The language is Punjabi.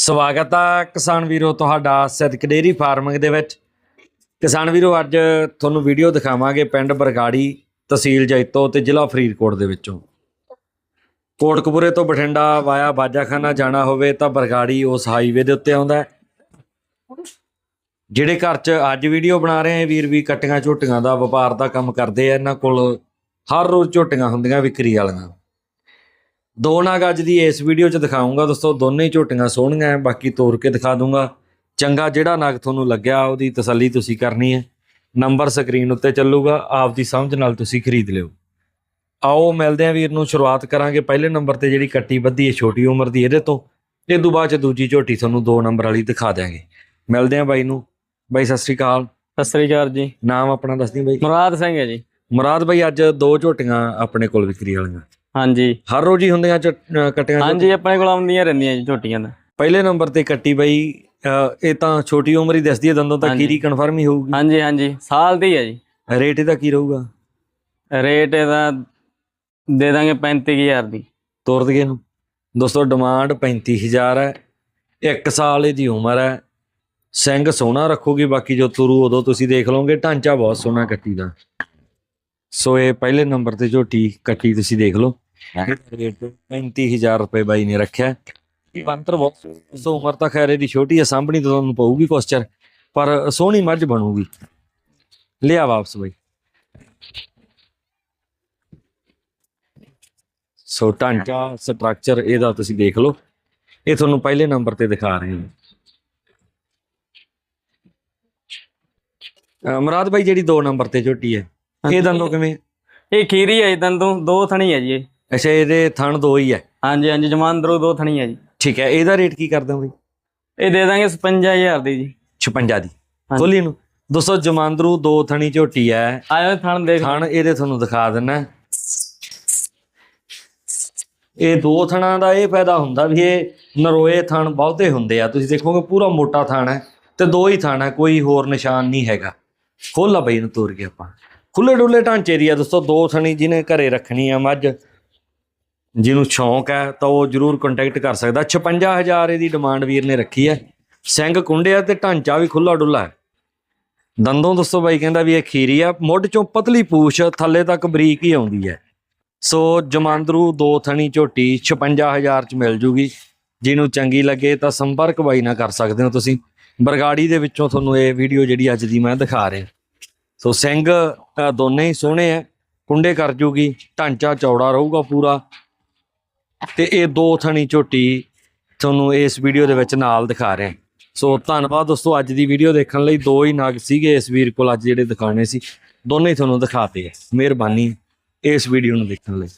ਸਵਾਗਤ ਆ ਕਿਸਾਨ ਵੀਰੋ ਤੁਹਾਡਾ ਸਿਦਕ ਡੇਰੀ ਫਾਰਮਿੰਗ ਦੇ ਵਿੱਚ। ਕਿਸਾਨ ਵੀਰੋ, ਅੱਜ ਤੁਹਾਨੂੰ ਵੀਡੀਓ ਦਿਖਾਵਾਂਗੇ ਪਿੰਡ ਬਰਗਾੜੀ ਤਹਿਸੀਲ ਜੈਤੋ ਤੇ ਜ਼ਿਲ੍ਹਾ ਫਰੀਦਕੋਟ ਦੇ ਵਿੱਚੋਂ। ਕੋਟਕਪੂਰੇ ਤੋਂ ਬਠਿੰਡਾ ਵਾਇਆ ਬਾਜਾਖਾਨਾ ਜਾਣਾ ਹੋਵੇ ਤਾਂ ਬਰਗਾੜੀ ਉਸ ਹਾਈਵੇ ਦੇ ਉੱਤੇ ਆਉਂਦਾ ਜਿਹੜੇ ਘਰ 'ਚ ਅੱਜ ਵੀਡੀਓ ਬਣਾ ਰਹੇ ਆ ਵੀਰ ਵੀ ਕਟੀਆਂ ਝੋਟੀਆਂ ਦਾ ਵਪਾਰ ਦਾ ਕੰਮ ਕਰਦੇ ਆ। ਇਹਨਾਂ ਕੋਲ ਹਰ ਰੋਜ਼ ਝੋਟੀਆਂ ਹੁੰਦੀਆਂ ਵਿਕਰੀ ਵਾਲੀਆਂ। ਦੋ ਨਾਗ ਅੱਜ ਦੀ ਇਸ ਵੀਡੀਓ 'ਚ ਦਿਖਾਉਂਗਾ ਦੋਸਤੋ ਦੋਨੇ ਹੀ ਝੋਟੀਆਂ ਸੋਹਣੀਆਂ ਬਾਕੀ ਤੋੜ ਕੇ ਦਿਖਾ ਦੂੰਗਾ। ਚੰਗਾ ਜਿਹੜਾ ਨਗ ਤੁਹਾਨੂੰ ਲੱਗਿਆ ਉਹਦੀ ਤਸੱਲੀ ਤੁਸੀਂ ਕਰਨੀ ਹੈ ਨੰਬਰ ਸਕਰੀਨ ਉੱਤੇ ਚੱਲੂਗਾ ਆਪਦੀ ਸਮਝ ਨਾਲ ਤੁਸੀਂ ਖਰੀਦ ਲਿਓ। ਆਓ ਮਿਲਦੇ ਆਂ ਵੀਰ ਨੂੰ ਸ਼ੁਰੂਆਤ ਕਰਾਂਗੇ। ਪਹਿਲੇ ਨੰਬਰ ਤੇ ਜਿਹੜੀ ਕੱਟੀ ਬੱਧੀ ਹੈ ਛੋਟੀ ਉਮਰ ਦੀ ਇਹਦੇ ਤੋਂ। ਇਹ ਤੋਂ ਬਾਅਦ ਚ ਦੂਜੀ ਝੋਟੀ ਤੁਹਾਨੂੰ ਦੋ ਨੰਬਰ ਵਾਲੀ ਦਿਖਾ ਦਿਆਂਗੇ। ਮਿਲਦੇ ਆਂ ਬਾਈ ਨੂੰ। ਬਾਈ ਸਤਿ ਸ੍ਰੀ ਅਕਾਲ। ਸਤਿ ਸ੍ਰੀ ਅਕਾਲ ਜੀ। ਨਾਮ ਆਪਣਾ ਦੱਸ ਦਿਓ ਬਾਈ। ਮੁਰਾਦ ਸਿੰਘ ਹੈ ਜੀ। ਮੁਰਾਦ ਬਾਈ ਅੱਜ ਦੋ ਝੋਟੀਆਂ ਆਪਣੇ ਕੋਲ ਵਿਕਰੀ ਵਾਲੀਆਂ। ਹਾਂਜੀ। ਹਰ ਰੋਜ਼ ਹੀ ਹੁੰਦੀਆਂ ਕੱਟੀਆਂ ਹਾਂਜੀ ਆਪਣੇ ਕੋਲ ਆਉਂਦੀਆਂ ਰਹਿੰਦੀਆਂ ਜੀ ਝੋਟੀਆਂ ਦਾ ਪਹਿਲੇ ਨੰਬਰ ਤੇ ਕੱਟੀ ਬਾਈ ਇਹ ਤਾਂ ਛੋਟੀ ਉਮਰ ਹੀ ਦੱਸਦੀ ਹੈ ਦੰਦੋਂ ਤਾਂ ਹਾਂਜੀ। ਕੀਰੀ ਕਨਫਰਮ ਹੀ ਹੋਊਗੀ। ਹਾਂਜੀ ਹਾਂਜੀ ਸਾਲ ਦੀ ਹੈ ਜੀ। ਰੇਟ ਇਹਦਾ ਕੀ ਰਹੂਗਾ? ਰੇਟ ਇਹਦਾ ਦੇ ਦਾਂਗੇ 35000 ਦੀ। ਤੋਰ ਦਈਏ ਨੂੰ ਦੋਸਤੋ ਡਿਮਾਂਡ 35000 ਹੈ। 1 ਸਾਲ ਇਹਦੀ ਉਮਰ ਹੈ। ਸਿੰਘ ਸੋਹਣਾ ਰੱਖੋਗੇ ਬਾਕੀ ਜੋ ਤੁਰੂ ਉਦੋਂ ਤੁਸੀਂ ਦੇਖ ਲਓਗੇ। ਢਾਂਚਾ ਬਹੁਤ ਸੋਹਣਾ ਕੱਟੀ ਦਾ। ਸੋ ਇਹ ਪਹਿਲੇ ਨੰਬਰ ਤੇ ਝੋਟੀ ਕੱਟੀ ਤੁਸੀਂ ਦੇਖ ਲਓ। ਰੇਟ? 35000 ਰੁਪਏ ਬਾਈ ਨੇ ਰੱਖਿਆ। ਬੰਤਰ ਬਹੁਤ ਸੋ ਉਮਰ ਤਾਂ ਖੈਰ ਇਹਦੀ ਛੋਟੀ ਹੈ ਸਾਂਭਣੀ ਤਾਂ ਤੁਹਾਨੂੰ ਪਊਗੀ ਕੁਛ ਚਿਰ ਪਰ ਸੋਹਣੀ ਮੱਝ ਬਣੂਗੀ। ਲਿਆ ਵਾਪਸ ਬਾਈ। ਸੋ ਢਾਂਚਾ ਸਟਰਕਚਰ ਇਹਦਾ ਤੁਸੀਂ ਦੇਖ ਲਓ। ਇਹ ਤੁਹਾਨੂੰ ਪਹਿਲੇ ਨੰਬਰ ਤੇ ਦਿਖਾ ਰਹੇ ਹਾਂ। ਮੁਰਾਦ ਭਾਈ ਜਿਹੜੀ 2 ਨੰਬਰ ਤੇ ਝੋਟੀ ਹੈ। ਇਹ ਦੰਦੋਂ ਕਿਵੇਂ? ਇਹ ਖੀਰੀ ਹੈ ਦੰਦੋਂ ਦੋ ਥਣੀ ਹੈ ਜੀ ਇਹ। ਅੱਛਾ ਇਹਦੇ ਥਣ ਦੋ ਹੀ ਹੈ ਹਾਂਜੀ ਹਾਂਜੀ ਜਮਾਂਦਰੂ ਦੋ ਥਣੀ ਹੈ ਜੀ। ਠੀਕ ਹੈ ਇਹਦਾ ਰੇਟ ਕੀ ਕਰਦਾ ਬਾਈ? ਇਹ ਦੇ ਦਾਂਗੇ 55000 ਦੀ ਜੀ। 56 ਦੀ। ਖੋਲੀ ਨੂੰ ਦੋਸਤੋ ਜਮਾਂਦਰੂ ਦੋ ਥਣੀ ਝੋਟੀ ਹੈ ਆਇਓ ਥਣ ਦੇਖ ਥਣ ਇਹਦੇ ਤੁਹਾਨੂੰ ਦਿਖਾ ਦਿੰਨਾ। ਇਹ ਦੋ ਥਣਾਂ ਦਾ ਇਹ ਫਾਇਦਾ ਹੁੰਦਾ ਵੀ ਇਹ ਨਰੋਏ ਥਣ ਬਹੁਤੇ ਹੁੰਦੇ ਆ। ਤੁਸੀਂ ਦੇਖੋਗੇ ਪੂਰਾ ਮੋਟਾ ਥਣ ਹੈ ਤੇ ਦੋ ਹੀ ਥਣ ਹੈ ਕੋਈ ਹੋਰ ਨਿਸ਼ਾਨ ਨਹੀਂ ਹੈਗਾ। ਖੋਲਾ ਬਈ ਨੂੰ ਤੋੜ ਕੇ ਆਪਾਂ। ਖੁੱਲੇ ਡੁੱਲੇ ਢਾਂਚੇ ਦੀ ਆ ਦੋਸਤੋ ਦੋ ਥਣੀ ਜਿਹਨੇ ਘਰੇ ਰੱਖਣੀ ਆ ਮੱਝ ਜਿਹਨੂੰ ਸ਼ੌਂਕ ਹੈ ਤਾਂ ਉਹ ਜਰੂਰ ਕੰਟੈਕਟ ਕਰ ਸਕਦਾ। 56000 ਇਹਦੀ ਡਿਮਾਂਡ ਵੀਰ ਨੇ ਰੱਖੀ ਹੈ। ਸਿੰਘ ਕੁੰਡਿਆ ਤੇ ਢਾਂਚਾ ਵੀ ਖੁੱਲਾ ਡੁੱਲਾ ਹੈ। ਦੰਦੋਂ ਦੋਸਤੋ ਬਾਈ ਕਹਿੰਦਾ ਵੀ ਇਹ ਖੀਰੀ ਆ। ਮੁੱਢ ਚੋਂ ਪਤਲੀ ਪੂਛ, ਥੱਲੇ ਤੱਕ ਬਰੀਕ ਹੀ ਆਉਂਦੀ ਹੈ। ਸੋ ਜਮਾਂਦਰੂ ਦੋ ਥਣੀ ਝੋਟੀ 56000 ਚ ਮਿਲ ਜੂਗੀ। ਜਿਹਨੂੰ ਚੰਗੀ ਲੱਗੇ ਤਾਂ ਸੰਪਰਕ ਬਾਈ ਨਾਲ ਕਰ ਸਕਦੇ ਹੋ ਤੁਸੀਂ। ਬਰਗਾੜੀ ਦੇ ਵਿੱਚੋਂ ਤੁਹਾਨੂੰ ਇਹ ਵੀਡੀਓ ਜਿਹੜੀ ਅੱਜ ਦੀ ਮੈਂ ਦਿਖਾ ਰਿਹਾ। ਸੋ ਸਿੰਘ ਦੋਨੇ ਹੀ ਸੋਹਣੇ ਆ। ਕੁੰਡੇ ਕਰ ਜੂਗੀ। ਢਾਂਚਾ ਚੌੜਾ ਰਹੂਗਾ ਪੂਰਾ। ਤੇ ਇਹ ਦੋ ਥਣੀ ਝੋਟੀ ਤੁਹਾਨੂੰ ਇਸ ਵੀਡੀਓ ਦੇ ਵਿੱਚ ਨਾਲ ਦਿਖਾ ਰਿਹਾ ਸੋ ਧੰਨਵਾਦ ਦੋਸਤੋ, ਅੱਜ ਦੀ ਵੀਡੀਓ ਦੇਖਣ ਲਈ ਦੋ ਹੀ ਨਾਗ ਸੀਗੇ ਇਸ ਵੀਰ ਕੋਲ ਅੱਜ ਜਿਹੜੇ ਦਿਖਾਣੇ ਸੀ। ਦੋਨੇ ਹੀ ਤੁਹਾਨੂੰ ਦਿਖਾਤੇ ਹੈ ਮਿਹਰਬਾਨੀ ਇਸ ਵੀਡੀਓ ਨੂੰ ਦੇਖਣ ਲਈ।